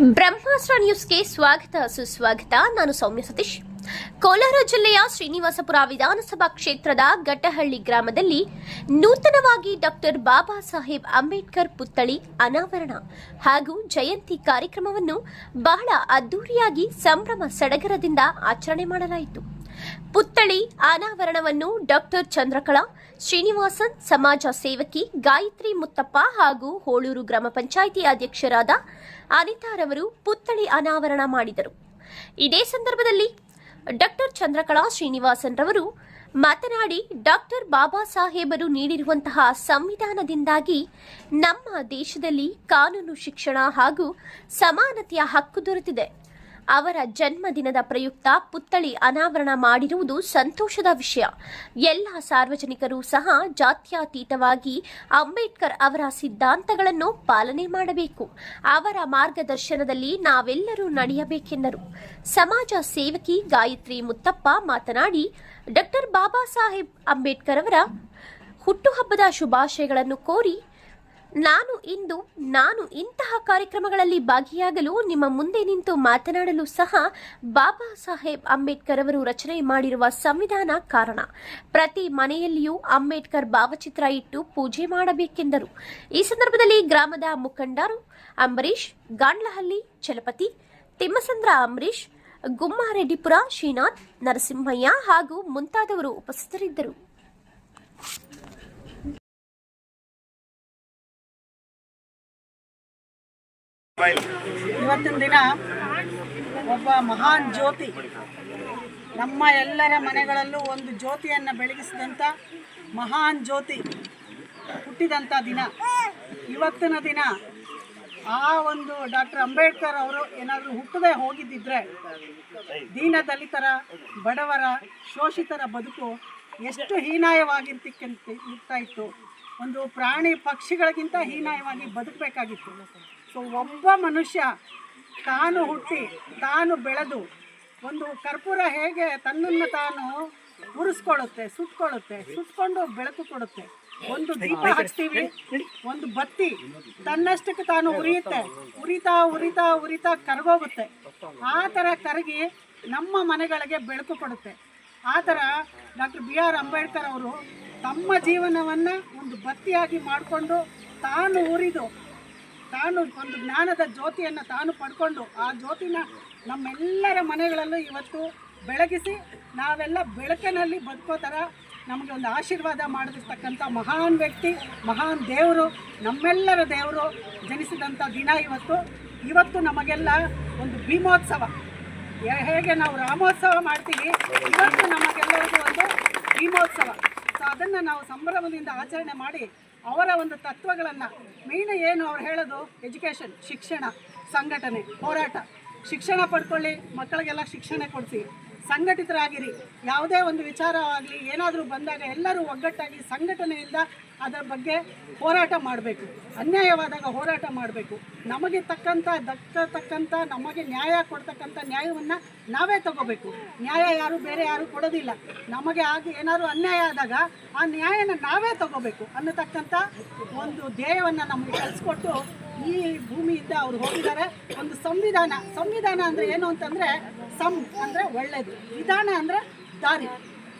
ಬ್ರಹ್ಮಾಸ್ತ್ರ ನ್ಯೂಸ್ಗೆ ಸ್ವಾಗತ, ಸುಸ್ವಾಗತ. ನಾನು ಸೌಮ್ಯ ಸತೀಶ್. ಕೋಲಾರ ಜಿಲ್ಲೆಯ ಶ್ರೀನಿವಾಸಪುರ ವಿಧಾನಸಭಾ ಕ್ಷೇತ್ರದ ಗಟ್ಟಹಳ್ಳಿ ಗ್ರಾಮದಲ್ಲಿ ನೂತನವಾಗಿ ಡಾಕ್ಟರ್ ಬಾಬಾ ಸಾಹೇಬ್ ಅಂಬೇಡ್ಕರ್ ಪುತ್ಥಳಿ ಅನಾವರಣ ಹಾಗೂ ಜಯಂತಿ ಕಾರ್ಯಕ್ರಮವನ್ನು ಬಹಳ ಅದ್ದೂರಿಯಾಗಿ ಸಂಭ್ರಮ ಸಡಗರದಿಂದ ಆಚರಣೆ ಮಾಡಲಾಯಿತು. ಪುತ್ಥಳಿ ಅನಾವರಣವನ್ನು ಡಾಕ್ಟರ್ ಚಂದ್ರಕಳಾ ಶ್ರೀನಿವಾಸನ್, ಸಮಾಜ ಸೇವಕಿ ಗಾಯತ್ರಿ ಮುತ್ತಪ್ಪ ಹಾಗೂ ಹೋಳೂರು ಗ್ರಾಮ ಪಂಚಾಯಿತಿ ಅಧ್ಯಕ್ಷರಾದ ಅನಿತಾರವರು ಪುತ್ಥಳಿ ಅನಾವರಣ ಮಾಡಿದರು. ಇದೇ ಸಂದರ್ಭದಲ್ಲಿ ಡಾಕ್ಟರ್ ಚಂದ್ರಕಳಾ ಶ್ರೀನಿವಾಸನ್ ರವರು ಮಾತನಾಡಿ, ಡಾಕ್ಟರ್ ಬಾಬಾ ಸಾಹೇಬರು ನೀಡಿರುವಂತಹ ಸಂವಿಧಾನದಿಂದಾಗಿ ನಮ್ಮ ದೇಶದಲ್ಲಿ ಕಾನೂನು ಶಿಕ್ಷಣ ಹಾಗೂ ಸಮಾನತೆಯ ಹಕ್ಕು ದೊರೆತಿದೆ. ಅವರ ಜನ್ಮದಿನದ ಪ್ರಯುಕ್ತ ಪುತ್ಥಳಿ ಅನಾವರಣ ಮಾಡಿರುವುದು ಸಂತೋಷದ ವಿಷಯ. ಎಲ್ಲ ಸಾರ್ವಜನಿಕರು ಸಹ ಜಾತ್ಯತೀತವಾಗಿ ಅಂಬೇಡ್ಕರ್ ಅವರ ಸಿದ್ಧಾಂತಗಳನ್ನು ಪಾಲನೆ ಮಾಡಬೇಕು. ಅವರ ಮಾರ್ಗದರ್ಶನದಲ್ಲಿ ನಾವೆಲ್ಲರೂ ನಡೆಯಬೇಕೆಂದರು. ಸಮಾಜ ಸೇವಕಿ ಗಾಯತ್ರಿ ಮುತ್ತಪ್ಪ ಮಾತನಾಡಿ, ಡಾಕ್ಟರ್ ಬಾಬಾ ಸಾಹೇಬ್ ಅಂಬೇಡ್ಕರ್ ಅವರ ಹುಟ್ಟುಹಬ್ಬದ ಶುಭಾಶಯಗಳನ್ನು ಕೋರಿ ನಾನು ಇಂದು, ನಾನು ಇಂತಹ ಕಾರ್ಯಕ್ರಮಗಳಲ್ಲಿ ಭಾಗಿಯಾಗಲು ನಿಮ್ಮ ಮುಂದೆ ನಿಂತು ಮಾತನಾಡಲು ಸಹ ಬಾಬಾ ಸಾಹೇಬ್ ಅಂಬೇಡ್ಕರ್ ಅವರು ರಚನೆ ಮಾಡಿರುವ ಸಂವಿಧಾನ ಕಾರಣ. ಪ್ರತಿ ಮನೆಯಲ್ಲಿಯೂ ಅಂಬೇಡ್ಕರ್ ಭಾವಚಿತ್ರ ಇಟ್ಟು ಪೂಜೆ ಮಾಡಬೇಕೆಂದರು. ಈ ಸಂದರ್ಭದಲ್ಲಿ ಗ್ರಾಮದ ಮುಖಂಡರು ಅಂಬರೀಶ್ ಗಾಂಡ್ಲಹಳ್ಳಿ ಚಲಪತಿ, ತಿಮ್ಮಸಂದ್ರ ಅಂಬರೀಶ್ ಗುಮ್ಮಾರೆಡ್ಡಿಪುರ ಶ್ರೀನಾಥ್, ನರಸಿಂಹಯ್ಯ ಹಾಗೂ ಮುಂತಾದವರು ಉಪಸ್ಥಿತರಿದ್ದರು. ಇವತ್ತಿನ ದಿನ ಒಬ್ಬ ಮಹಾನ್ ಜ್ಯೋತಿ ನಮ್ಮ ಎಲ್ಲರ ಮನೆಗಳಲ್ಲೂ ಒಂದು ಜ್ಯೋತಿಯನ್ನು ಬೆಳಗಿಸಿದಂಥ ಮಹಾನ್ ಜ್ಯೋತಿ ಹುಟ್ಟಿದಂಥ ದಿನ. ಇವತ್ತಿನ ದಿನ ಆ ಒಂದು ಡಾಕ್ಟರ್ ಅಂಬೇಡ್ಕರ್ ಅವರು ಏನಾದರೂ ಹುಟ್ಟದೆ ಹೋಗಿದ್ದಿದ್ರೆ ದೀನ ದಲಿತರ, ಬಡವರ, ಶೋಷಿತರ ಬದುಕು ಎಷ್ಟು ಹೀನಾಯವಾಗಿರ್ತಕ್ಕಂತ ಇರ್ತಾ ಇತ್ತು. ಒಂದು ಪ್ರಾಣಿ ಪಕ್ಷಿಗಳಿಗಿಂತ ಹೀನಾಯವಾಗಿ ಬದುಕಬೇಕಾಗಿತ್ತು. ಸೊ ಒಬ್ಬ ಮನುಷ್ಯ ತಾನು ಹುಟ್ಟಿ, ತಾನು ಬೆಳೆದು, ಒಂದು ಕರ್ಪೂರ ಹೇಗೆ ತನ್ನನ್ನು ತಾನು ಉರಿಸ್ಕೊಳ್ಳುತ್ತೆ, ಸುಟ್ಕೊಳ್ಳುತ್ತೆ, ಸುಟ್ಕೊಂಡು ಬೆಳಕು ಕೊಡುತ್ತೆ. ಒಂದು ದೀಪ ಹಚ್ತೀವಿ, ಒಂದು ಬತ್ತಿ ತನ್ನಷ್ಟಕ್ಕೆ ತಾನು ಉರಿಯುತ್ತೆ. ಉರಿತಾ ಉರಿತಾ ಉರಿತಾ ಕರಗೋಗುತ್ತೆ. ಆ ಥರ ಕರಗಿ ನಮ್ಮ ಮನೆಗಳಿಗೆ ಬೆಳಕು ಕೊಡುತ್ತೆ. ಆ ಥರ ಡಾಕ್ಟರ್ ಬಿ ಆರ್ ಅಂಬೇಡ್ಕರ್ ಅವರು ತಮ್ಮ ಜೀವನವನ್ನು ಒಂದು ಬತ್ತಿಯಾಗಿ ಮಾಡಿಕೊಂಡು ತಾನು ಉರಿದು ತಾನು ಒಂದು ಜ್ಞಾನದ ಜ್ಯೋತಿಯನ್ನು ತಾನು ಪಡ್ಕೊಂಡು ಆ ಜ್ಯೋತಿನ ನಮ್ಮೆಲ್ಲರ ಮನೆಗಳಲ್ಲೂ ಇವತ್ತು ಬೆಳಗಿಸಿ ನಾವೆಲ್ಲ ಬೆಳಕಿನಲ್ಲಿ ಬದುಕೋ ಥರ ನಮಗೆ ಒಂದು ಆಶೀರ್ವಾದ ಮಾಡಿರ್ತಕ್ಕಂಥ ಮಹಾನ್ ವ್ಯಕ್ತಿ, ಮಹಾನ್ ದೇವರು, ನಮ್ಮೆಲ್ಲರ ದೇವರು ಜನಿಸಿದಂಥ ದಿನ ಇವತ್ತು. ಇವತ್ತು ನಮಗೆಲ್ಲ ಒಂದು ಭೀಮೋತ್ಸವ. ಹೇಗೆ ನಾವು ರಾಮೋತ್ಸವ ಮಾಡ್ತೀವಿ? ಇವತ್ತು ನಮಗೆಲ್ಲರಿಗೂ ಒಂದು ಭೀಮೋತ್ಸವ. ಸೊ ಅದನ್ನು ನಾವು ಸಂಭ್ರಮದಿಂದ ಆಚರಣೆ ಮಾಡಿ ಅವರ ಒಂದು ತತ್ವಗಳನ್ನು ಮೇಯ್ನ್ ಏನು ಅವ್ರು ಹೇಳೋದು? ಎಜುಕೇಷನ್ ಶಿಕ್ಷಣ, ಸಂಘಟನೆ, ಹೋರಾಟ. ಶಿಕ್ಷಣ ಪಡ್ಕೊಳ್ಳಿ, ಮಕ್ಕಳಿಗೆಲ್ಲ ಶಿಕ್ಷಣ ಕೊಡಿಸಿ. ಸಂಘಟಿತರಾಗಿರಿ. ಯಾವುದೇ ಒಂದು ವಿಚಾರವಾಗಲಿ, ಏನಾದರೂ ಬಂದಾಗ ಎಲ್ಲರೂ ಒಗ್ಗಟ್ಟಾಗಿ ಸಂಘಟನೆಯಿಂದ ಅದರ ಬಗ್ಗೆ ಹೋರಾಟ ಮಾಡಬೇಕು. ಅನ್ಯಾಯವಾದಾಗ ಹೋರಾಟ ಮಾಡಬೇಕು. ನಮಗೆ ತಕ್ಕಂಥ ದಕ್ಕತಕ್ಕಂಥ ನಮಗೆ ನ್ಯಾಯ ಕೊಡ್ತಕ್ಕಂಥ ನ್ಯಾಯವನ್ನು ನಾವೇ ತಗೋಬೇಕು. ನ್ಯಾಯ ಯಾರು, ಬೇರೆ ಯಾರು ಕೊಡೋದಿಲ್ಲ. ನಮಗೆ ಆಗಿ ಏನಾದರೂ ಅನ್ಯಾಯ ಆದಾಗ ಆ ನ್ಯಾಯನ ನಾವೇ ತಗೋಬೇಕು ಅನ್ನತಕ್ಕಂಥ ಒಂದು ಧ್ಯೇಯವನ್ನು ನಮಗೆ ಕಲಿಸ್ಕೊಟ್ಟು ಈ ಭೂಮಿಯಿಂದ ಅವರು ಹೋಗಿದ್ದಾರೆ. ಒಂದು ಸಂವಿಧಾನ ಸಂವಿಧಾನ ಅಂದರೆ ಏನು ಅಂತಂದರೆ ಸಂ ಅಂದರೆ ಒಳ್ಳೆಯದು ವಿಧಾನ ಅಂದರೆ ದಾರಿ.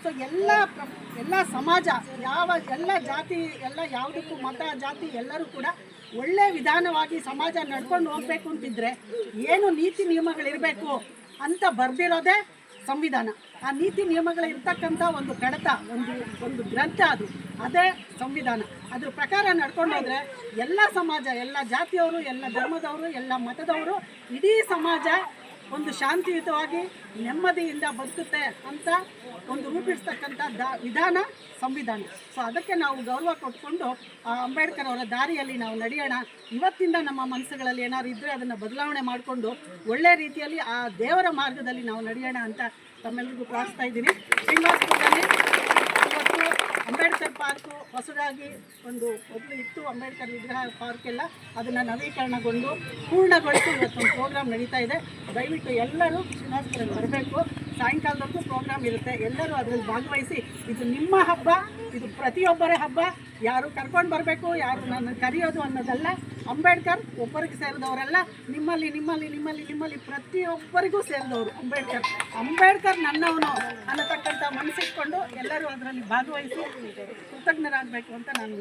ಸೊ ಎಲ್ಲ ಪ್ರ ಎಲ್ಲ ಸಮಾಜ, ಯಾವ, ಎಲ್ಲ ಜಾತಿ, ಎಲ್ಲ ಯಾವುದಕ್ಕೂ ಮತ, ಜಾತಿ, ಎಲ್ಲರೂ ಕೂಡ ಒಳ್ಳೆ ವಿಧಾನವಾಗಿ ಸಮಾಜ ನಡ್ಕೊಂಡು ಹೋಗ್ಬೇಕು ಅಂತಿದ್ರೆ ಏನು ನೀತಿ ನಿಯಮಗಳಿರಬೇಕು ಅಂತ ಬರ್ದಿರೋದೇ ಸಂವಿಧಾನ. ಆ ನೀತಿ ನಿಯಮಗಳಿರ್ತಕ್ಕಂಥ ಒಂದು ಕಡತ, ಒಂದು ಒಂದು ಗ್ರಂಥ ಅದು. ಅದೇ ಸಂವಿಧಾನ. ಅದ್ರ ಪ್ರಕಾರ ನಡ್ಕೊಂಡೋದ್ರೆ ಎಲ್ಲ ಸಮಾಜ, ಎಲ್ಲ ಜಾತಿಯವರು, ಎಲ್ಲ ಧರ್ಮದವರು, ಎಲ್ಲ ಮತದವರು, ಇಡೀ ಸಮಾಜ ಒಂದು ಶಾಂತಿಯುತವಾಗಿ, ನೆಮ್ಮದಿಯಿಂದ ಬದುಕುತ್ತೆ ಅಂತ ಒಂದು ರೂಪಿಸ್ತಕ್ಕಂಥ ದಾ, ವಿಧಾನ, ಸಂವಿಧಾನ. ಸೊ ಅದಕ್ಕೆ ನಾವು ಗೌರವ ಕೊಟ್ಕೊಂಡು, ಆ ಅಂಬೇಡ್ಕರ್ ಅವರ ದಾರಿಯಲ್ಲಿ ನಾವು ನಡೆಯೋಣ. ಇವತ್ತಿಂದ ನಮ್ಮ ಮನಸ್ಸುಗಳಲ್ಲಿ ಏನಾದ್ರು ಇದ್ದರೆ ಅದನ್ನು ಬದಲಾವಣೆ ಮಾಡಿಕೊಂಡು, ಒಳ್ಳೆ ರೀತಿಯಲ್ಲಿ ಆ ದೇವರ ಮಾರ್ಗದಲ್ಲಿ ನಾವು ನಡೆಯೋಣ ಅಂತ ತಮ್ಮೆಲ್ಲರಿಗೂ ಪ್ರಾರ್ಥಿಸ್ತಾ ಇದ್ದೀನಿ. ಶ್ರೀನಿವಾಸಪುರದಲ್ಲಿ ಅಂಬೇಡ್ಕರ್ ಪಾರ್ಕು ಹೊಸದಾಗಿ ಒಂದು ಮೊದಲು ಇತ್ತು ಅಂಬೇಡ್ಕರ್ ವಿಗ್ರಹ ಪಾರ್ಕ್ ಎಲ್ಲ ಅದನ್ನು ನವೀಕರಣಗೊಂಡು ಪೂರ್ಣಗೊಳಿಸಿ ಇವತ್ತೊಂದು ಪ್ರೋಗ್ರಾಮ್ ನಡೀತಾ ಇದೆ. ದಯವಿಟ್ಟು ಎಲ್ಲರೂ ಶ್ರೀನಿವಾಸಪುರಕ್ಕೆ ಬರಬೇಕು. ಸಾಯಂಕಾಲದವರೆಗೂ ಪ್ರೋಗ್ರಾಮ್ ಇರುತ್ತೆ. ಎಲ್ಲರೂ ಅದರಲ್ಲಿ ಭಾಗವಹಿಸಿ, ಇದು ನಿಮ್ಮ ಹಬ್ಬ, ಇದು ಪ್ರತಿಯೊಬ್ಬರ ಹಬ್ಬ. ಯಾರು ಕರ್ಕೊಂಡು ಬರಬೇಕು, ಯಾರು ನನ್ನ ಕರೆಯೋದು ಅನ್ನೋದಲ್ಲ. ಅಂಬೇಡ್ಕರ್ ಒಬ್ಬರಿಗೆ ಸೇರಿದವರಲ್ಲ ನಿಮ್ಮಲ್ಲಿ ನಿಮ್ಮಲ್ಲಿ ನಿಮ್ಮಲ್ಲಿ ನಿಮ್ಮಲ್ಲಿ ಪ್ರತಿಯೊಬ್ಬರಿಗೂ ಸೇರಿದವರು ಅಂಬೇಡ್ಕರ್. ಅಂಬೇಡ್ಕರ್ ನನ್ನವನು ಅನ್ನತಕ್ಕಂಥ ಮನಸ್ಸಿಟ್ಕೊಂಡು ಎಲ್ಲರೂ ಅದರಲ್ಲಿ ಭಾಗವಹಿಸಿ ಕೃತಜ್ಞರಾಗಬೇಕು ಅಂತ ನಾನು